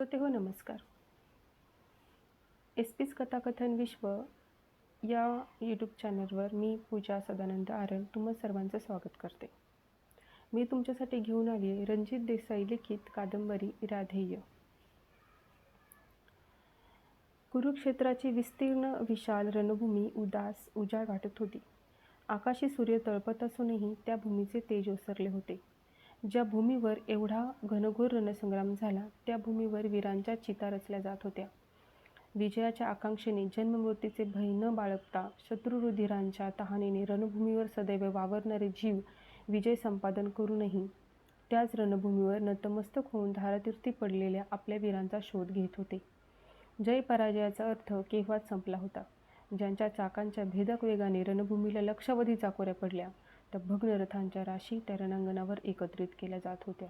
होते हो नमस्कार. एस पीस कथाकथन विश्व या यूट्यूब चॅनलवर मी पूजा सदानंद आरल तुम्हा सर्वांचं स्वागत करते. मी तुमच्यासाठी घेऊन आली आहे रणजित देसाई लिखित कादंबरी राधेय. कुरुक्षेत्राची विस्तीर्ण विशाल रणभूमी उदास उजाड वाटत होती. आकाशी सूर्य तळपत असूनही त्या भूमीचे तेज ओसरले होते. ज्या भूमीवर एवढा घनघोर रणसंग्राम झाला त्या भूमीवर वीरांच्या चिता रचल्या जात होत्या. विजयाच्या आकांक्षेने जन्ममृत्यूचे भय न बाळगता शत्रुरुधिरांच्या तहानेने रणभूमीवर सदैव वावरणारे जीव विजय संपादन करूनही त्याच रणभूमीवर नतमस्तक होऊन धारातीर्थी पडलेल्या आपल्या वीरांचा शोध घेत होते. जय पराजयाचा अर्थ केव्हाच संपला होता? ज्यांच्या चाकांच्या भेदक वेगाने रणभूमीला लक्षावधी चाकोऱ्या पडल्या त्या भग्न रथांच्या राशी त्या रणांगणावर एकत्रित केल्या जात होत्या.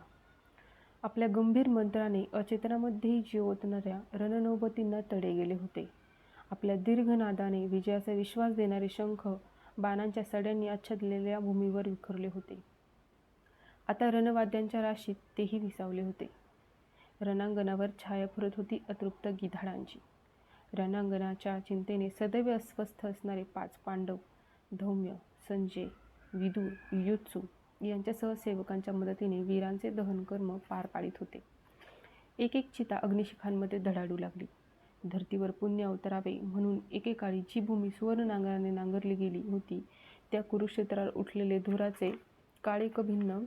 आपल्या गंभीर मंत्राने अचेतनामध्येही जीव ओतणाऱ्या रणनौबतींना तडे गेले होते. आपल्या दीर्घनादाने विजयाचा विश्वास देणारे शंख बाणांच्या सड्यांनी आच्छादलेल्या भूमीवर विखरले होते. आता रणवाद्यांच्या राशीत तेही विसावले होते. रणांगणावर छाया फुरत होती अतृप्त गिधाडांची. रणांगणाच्या चिंतेने सदैव अस्वस्थ असणारे पाच पांडव धौम्य संजय विदूर युत्सू यांच्यासह सेवकांच्या मदतीने वीरांचे दहनकर्म पार पाडित होते. एक एक चिता अग्निशिखांमध्ये धडाडू लागली. धर्तीवर पुण्य अवतरावे म्हणून एकेकाळी जी भूमी सुवर्ण नांगराने नांगरली गेली होती त्या कुरुक्षेत्रावर उठलेले धुराचे काळेकभिन्न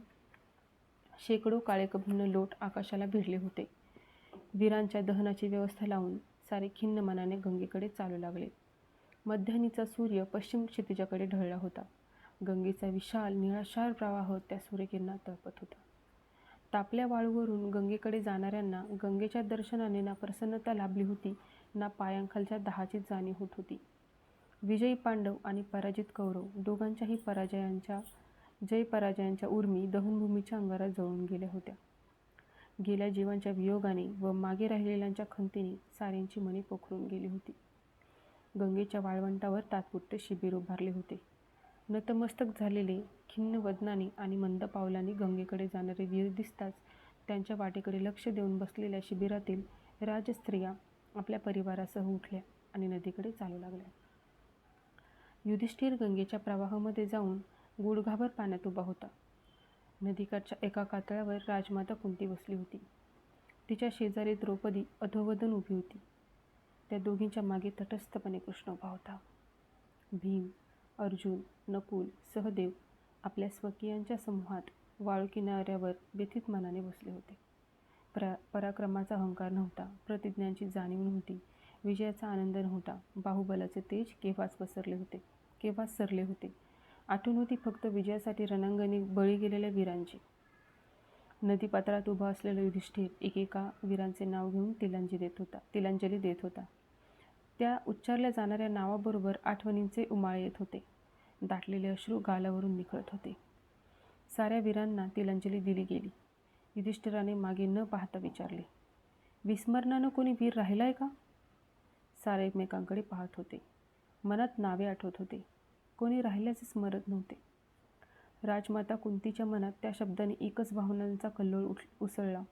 शेकडो काळेकभिन्न लोट आकाशाला भिडले होते. वीरांच्या दहनाची व्यवस्था लावून सारे खिन्न मनाने गंगेकडे चालू लागले. मध्यानीचा सूर्य पश्चिम क्षितिजाकडे ढळला होता. गंगेचा विशाल निळाशार प्रवाह त्या सूर्यकिरणात तळपत होता. तापल्या वाळूवरून गंगेकडे जाणाऱ्यांना गंगेच्या दर्शनाने ना प्रसन्नता लाभली होती ना पायांखालच्या दहाची जाणीव होत होती. विजयी पांडव आणि पराजित कौरव दोघांच्याही पराजयांच्या जय पराजयांच्या उर्मी दहनभूमीच्या अंगारात जळून गेल्या होत्या. गेल्या जीवांच्या वियोगाने व मागे राहिलेल्यांच्या खंतीने साऱ्यांची मने पोखरून गेली होती. गंगेच्या वाळवंटावर तात्पुरते शिबिर उभारले होते. नतमस्तक झालेले खिन्न वदनाने आणि मंद पावलाने गंगेकडे जाणारे वीर दिसताच त्यांच्या वाटेकडे लक्ष देऊन बसलेल्या शिबिरातील राजस्त्रिया आपल्या परिवारासह उठल्या आणि नदीकडे चालू लागल्या. युधिष्ठिर गंगेच्या प्रवाहामध्ये जाऊन गुडघाभर पाण्यात उभा होता. नदीकाठच्या एका कातळावर राजमाता कुंती बसली होती. तिच्या शेजारी द्रौपदी अधोवदन उभी होती. त्या दोघींच्या मागे तटस्थपणे कृष्ण उभा होता. भीम अर्जुन नकुल सहदेव आपल्या स्वकीयांच्या समूहात वाळू किनाऱ्यावर व्यथित मनाने बसले होते. प्रा पराक्रमाचा अहंकार नव्हता प्रतिज्ञांची जाणीव नव्हती विजयाचा आनंद नव्हता बाहुबलाचे तेज केव्हाच पसरले होते केव्हाच सरले होते. आठवण होती फक्त विजयासाठी रणांगणी बळी गेलेल्या वीरांची. नदीपात्रात उभा असलेला युधिष्ठिर एकेका वीरांचे नाव घेऊन तिलांजली देत होता तिलांजली देत होता. त्या उच्चारल्या जाणाऱ्या नावाबरोबर आठवणींचे उमाळे येत होते. दाटलेले अश्रू गालावरून निखळत होते. साऱ्या वीरांना तिलांजली दिली गेली. युधिष्ठिराने मागे न पाहता विचारले विस्मरणानं कोणी वीर राहिला आहे का? सारे एकमेकांकडे पाहत होते. मनात नावे आठवत होते. कोणी राहिल्याचे स्मरत नव्हते. राजमाता कुंतीच्या मनात त्या शब्दाने एकच भावनांचा कल्लोळ उठ उसळला.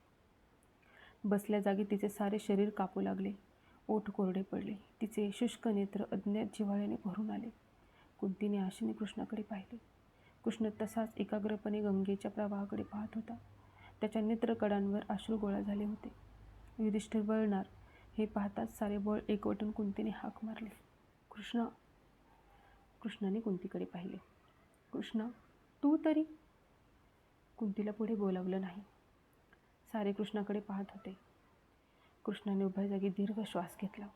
बसल्या जागी तिचे सारे शरीर कापू लागले. ओठ कोरडे पडले. तिचे शुष्क नेत्र अज्ञात जिव्हाळ्याने भरून आले. कुंतीने आशेने कृष्णाकडे पाहिले. कृष्ण तसाच एकाग्रपणे गंगेच्या प्रवाहाकडे पाहत होता. त्याच्या नेत्रकडांवर आश्रू गोळा झाले होते. युधिष्ठिर वळणार हे पाहताच सारे बळ एकवटून कुंतीने हाक मारले. कृष्ण कृष्णाने कुंतीकडे पाहिले. कृष्ण तू तरी? कुंतीला पुढे बोलावलं नाही. सारे कृष्णाकडे पाहत होते. कृष्णाने उभ्या जागी दीर्घ श्वास घेतला.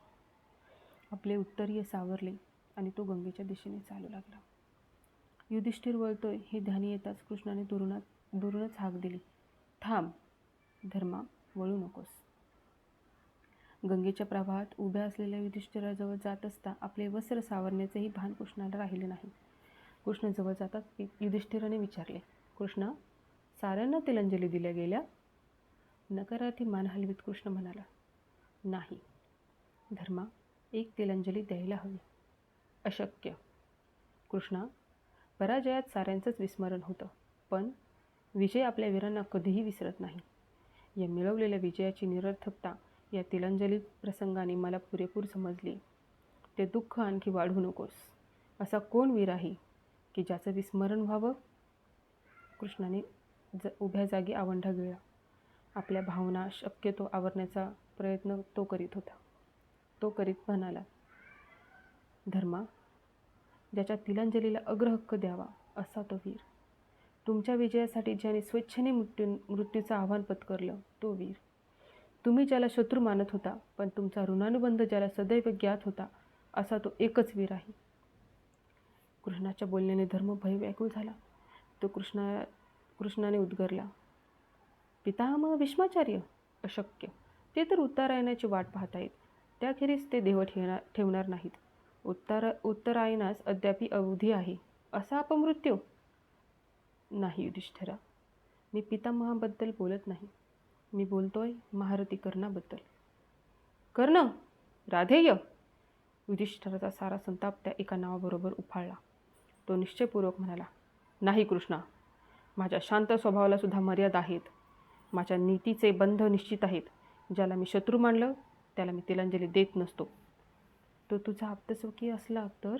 आपले उत्तरीय सावरले आणि तो गंगेच्या दिशेने चालू लागला. युधिष्ठिर वळतोय हे ध्यानी येताच कृष्णाने दुरुणात दुरूनच हाक दिली. थांब धर्मा वळू नकोस. गंगेच्या प्रवाहात उभ्या असलेल्या युधिष्ठिराजवळ जात असता आपले वस्त्र सावरण्याचेही भान कृष्णाला राहिले नाही. कृष्ण जवळ जाताच युधिष्ठिराने विचारले कृष्ण साऱ्यांना तिलांजली दिल्या गेल्या नकारार्थी मान हलवीत कृष्ण म्हणाला नाही. धर्मा एक तिलांजली द्यायला हवी. अशक्य. कृष्णा पराजयात साऱ्यांचंच विस्मरण होतं पण विजय आपल्या वीरांना कधीही विसरत नाही. या मिळवलेल्या विजयाची निरर्थकता या तिलांजली प्रसंगाने मला पुरेपूर समजली. ते दुःख आणखी वाढू नकोस. असा कोण वीर आहे की ज्याचं विस्मरण व्हावं? कृष्णाने ज उभ्या जागी आवंढा गिळला. आपल्या भावना शक्यतो आवरण्याचा प्रयत्न तो करीत होता. तो करीत म्हणाला धर्मा ज्याच्या तिलांजलीला अग्रहक्क द्यावा असा तो वीर. तुमच्या विजयासाठी ज्याने स्वेच्छेने मृत्यू मृत्यूचं आव्हान पत्करलं तो वीर. तुम्ही ज्याला शत्रू मानत होता पण तुमचा ऋणानुबंध ज्याला सदैव ज्ञात होता असा तो एकच वीर आहे. कृष्णाच्या बोलण्याने धर्म भय व्याकुळ झाला. तो कृष्णा कृष्णाने उद्गरला पितामह भीष्माचार्य अशक्य. ते तर उत्तरायणाची वाट पाहत आहेत त्याखेरीज ते देव ठेवणार ठेवणार नाहीत. उत्तर उत्तरायणास अद्यापी अवधी आहे. असा अपमृत्यू? नाही युधिष्ठिरा. मी पितामहाबद्दल बोलत नाही. मी बोलतोय महारथी कर्णाबद्दल. कर्ण! राधेय! युधिष्ठिराचा सारा संताप त्या एका नावाबरोबर उफाळला. तो निश्चयपूर्वक म्हणाला नाही कृष्णा. माझ्या शांत स्वभावाला सुद्धा मर्यादा आहेत. माझ्या नीतीचे बंध निश्चित आहेत. ज्याला मी शत्रू मानलं त्याला मी तिलांजली देत नसतो. तो तुझा आप्तस्वकीय असला तर?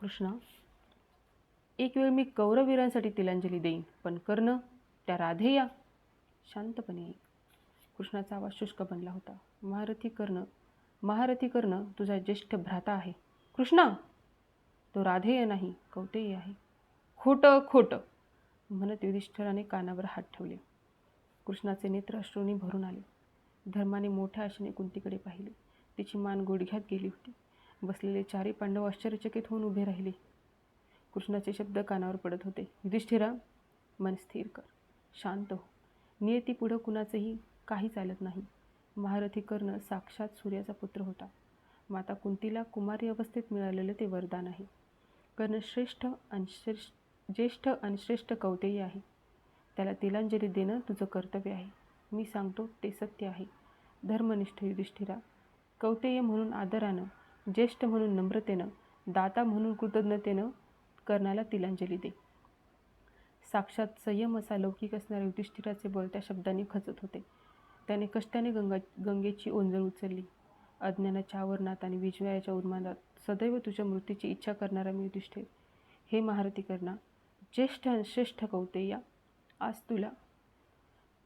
कृष्णा एक वेळ मी कौरवीरांसाठी तिलांजली देईन पण कर्ण त्या राधेया. शांतपणे ऐक. कृष्णाचा आवाज शुष्क बनला होता. महारथी कर्ण महारथी कर्ण तुझा ज्येष्ठ भ्राता आहे. कृष्णा! तो राधेय नाही कौतेय आहे. खोटं खोटं! म्हणत युधिष्ठिराने कानावर हात ठेवले. कृष्णाचे नेत्र अश्रूंनी भरून आले. धर्माने मोठ्या आशेने कुंतीकडे पाहिले. तिची मान गुडघ्यात गेली होती. बसलेले चारी पांडव आश्चर्यचकित होऊन उभे राहिले. कृष्णाचे शब्द कानावर पडत होते. युधिष्ठिरा मन स्थिर कर. शांत हो. नियती पुढं कुणाचंही काही चालत नाही. महारथी कर्ण साक्षात सूर्याचा पुत्र होता. माता कुंतीला कुमारी अवस्थेत मिळालेलं ते वरदान आहे. कर्ण श्रेष्ठ आणि श्रेष्ठ ज्येष्ठ आणि श्रेष्ठ कौतेय आहे. त्याला तिलांजली देणं तुझं कर्तव्य आहे. मी सांगतो ते सत्य आहे. धर्मनिष्ठ युधिष्ठिरा कौतेय म्हणून आदरानं ज्येष्ठ म्हणून नम्रतेनं दाता म्हणून कृतज्ञतेनं कर्णाला तिलांजली दे. साक्षात संयम असा लौकिक असणाऱ्या युधिष्ठिराचे बळ त्या शब्दाने खचत होते. त्याने कष्टाने गंगा गंगेची ओंजळ उचलली. अज्ञानाच्या आवरणात आणि विजयाच्या उन्मादात सदैव तुझ्या मृत्यूची इच्छा करणारा मी युधिष्ठिर. हे महारथी कर्णा ज्येष्ठ आणि श्रेष्ठ कौतेया आज तुला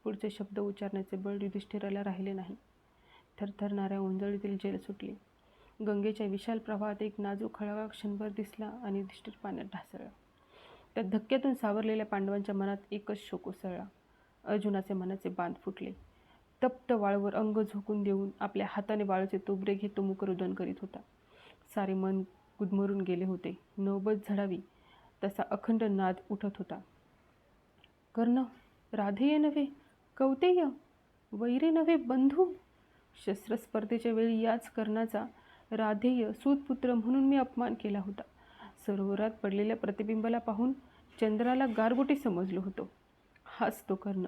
पुढचे शब्द उच्चारण्याचे बळ युधिष्ठिराला राहिले नाही. थरथरणाऱ्या उंजळीतील जेल सुटली. गंगेच्या विशाल प्रवाहात एक नाजूक खळगा क्षणभर दिसला आणि युधिष्ठिर पाण्यात ढासळला. त्या धक्क्यातून सावरलेल्या पांडवांच्या मनात एकच शोक उसळला. अर्जुनाचे मनाचे बांध फुटले. तप्त वाळूवर अंग झोकून देऊन आपल्या हाताने वाळूचे तोबरे घेत तो मुखरुदन करीत होता. सारे मन गुदमरून गेले होते. नौबत झडावी तसा अखंड नाद उठत होता. कर्ण राधेय नव्हे कौतेय वैरे नव्हे बंधू? शस्त्रस्पर्धेच्या वेळी याच कर्णाचा राधेय सूतपुत्र म्हणून मी अपमान केला होता. सरोवरात पडलेल्या प्रतिबिंबाला पाहून चंद्राला गारगोटी समजलो होतो. हाच तो कर्ण.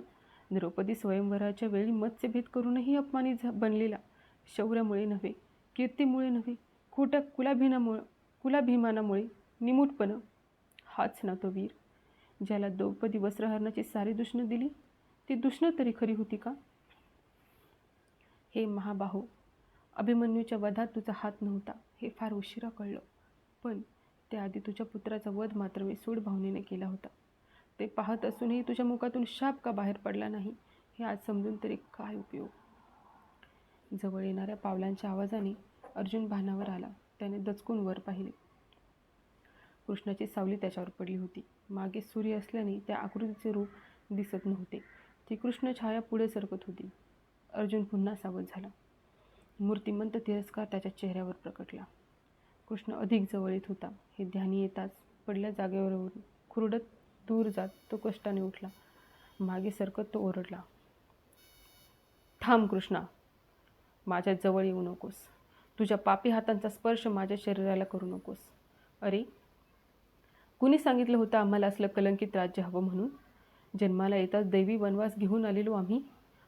द्रौपदी स्वयंवराच्या वेळी मत्स्यभेद करूनही अपमानित झा बनलेला. शौर्यामुळे नव्हे कीर्तीमुळे नव्हे खोट्या कुलाभिनामुळं कुलाभिमानामुळे निमूटपणं हाच ना तो वीर। ज्याला द्रौपदी वस्त्रहरणाची सारी दुष्ण दिली ती दुष्ण तरी खरी होती का? हे महाबाहो अभिमन्यूच्या वधात तुझा हात नव्हता हे फार उशिरा कळलं. पण त्याआधी तुझ्या पुत्राचा वध मात्र मी सूड भावनेने केला होता. ते पाहत असूनही तुझ्या मुखातून शाप का बाहेर पडला नाही हे आज समजून तरी काय उपयोग? जवळ येणाऱ्या पावलांच्या आवाजाने अर्जुन भानावर आला. त्याने दचकून वर पाहिले. कृष्णाची सावली त्याच्यावर पडली होती. मागे सूर्य असल्याने त्या आकृतीचे रूप दिसत नव्हते. ती कृष्ण छाया पुढे सरकत होती. अर्जुन पुन्हा सावध झाला. मूर्तिमंत तिरस्कार त्याच्या चेहऱ्यावर प्रकटला. कृष्ण अधिक जवळ येत होता. हे ध्यानी येताच पडल्या जागेवरून खुरडत दूर जात तो कष्टाने उठला. मागे सरकत तो ओरडला. थांब कृष्णा. माझ्या जवळ येऊ नकोस. तुझ्या पापी हातांचा स्पर्श माझ्या शरीराला करू नकोस. अरे कुणी सांगितलं होतं आम्हाला असलं कलंकित राज्य हवं म्हणून? जन्माला येताच दैवी वनवास घेऊन आलेलो आम्ही.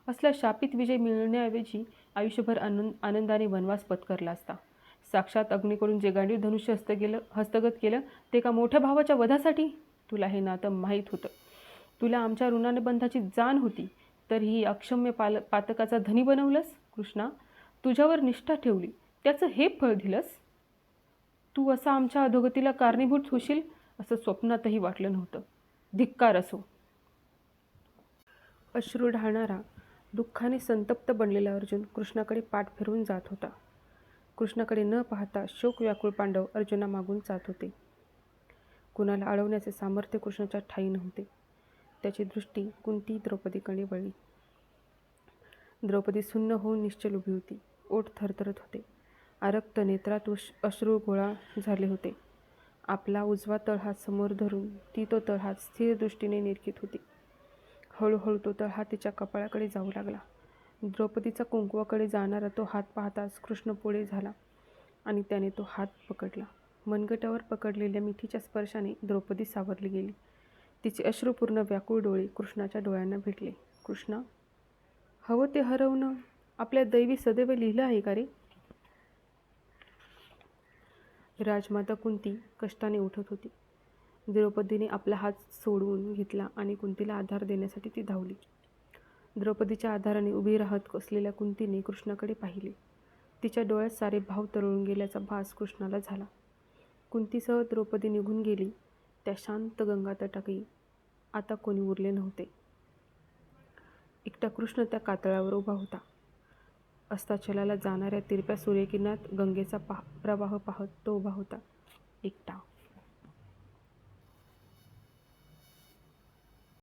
असला शापित विजय मिळण्याऐवजी आयुष्यभर आनंद आनंदाने वनवास पत्करला असता. साक्षात अग्नीकडून जे गांडीव धनुष्य हस्त गेलं हस्तगत केलं ते का मोठ्या भावाच्या वधासाठी? तुला हे नातं माहीत होतं. तुला आमच्या ऋणानुबंधाची जाण होती. तर ही अक्षम्य पाल पातकाचा धनी बनवलंस? कृष्णा तुझ्यावर निष्ठा ठेवली. त्याचं हे फळ दिलंस? तू असा आमच्या अधोगतीला कारणीभूत होशील? असं स्वप्नातही वाटलं नव्हतं. धिक्कार असो. अश्रू ढाळणारा दुःखाने संतप्त बनलेला अर्जुन कृष्णाकडे पाठ फिरवून जात होता. कृष्णाकडे न पाहता शोक व्याकुळ पांडव अर्जुनामागून जात होते. कुणाला अडवण्याचे सामर्थ्य कृष्णाच्या ठाई नव्हते. त्याची दृष्टी कुंती द्रौपदीकडे वळली. द्रौपदी सुन्न होऊन निश्चल उभी होती. ओठ थरथरत होते. आरक्त नेत्रात उश अश्रू गोळा झाले होते. आपला उजवा तळहात समोर धरून ती तो तळहात स्थिर दृष्टीने निरखित होती. हळूहळू तो तळहात तिच्या कपाळाकडे जाऊ लागला. द्रौपदीचा कुंकवाकडे जाणारा तो हात पाहताच कृष्ण पुढे झाला आणि त्याने तो हात पकडला. मनगटावर पकडलेल्या मिठीच्या स्पर्शाने द्रौपदी सावरली गेली. तिचे अश्रुपूर्ण व्याकुळ डोळे कृष्णाच्या डोळ्यांना भेटले. कृष्णा हवं ते हरवणं आपल्या दैवी सदैव लिहिलं आहे का रे? राजमाता कुंती कष्टाने उठत होती. द्रौपदीने आपला हात सोडवून घेतला आणि कुंतीला आधार देण्यासाठी ती धावली. द्रौपदीच्या आधाराने उभी राहत असलेल्या कुंतीने कृष्णाकडे पाहिले. तिच्या डोळ्यात सारे भाव तरळून गेल्याचा भास कृष्णाला झाला. कुंतीसह द्रौपदी निघून गेली. त्या शांत गंगा तटाकी आता कोणी उरले नव्हते. एकटा कृष्ण त्या कातळावर उभा होता. अस्ताचलाला जाणाऱ्या तिरप्या सूर्यकिरणात गंगेचा पा प्रवाह पाहत तो उभा होता. एकटा.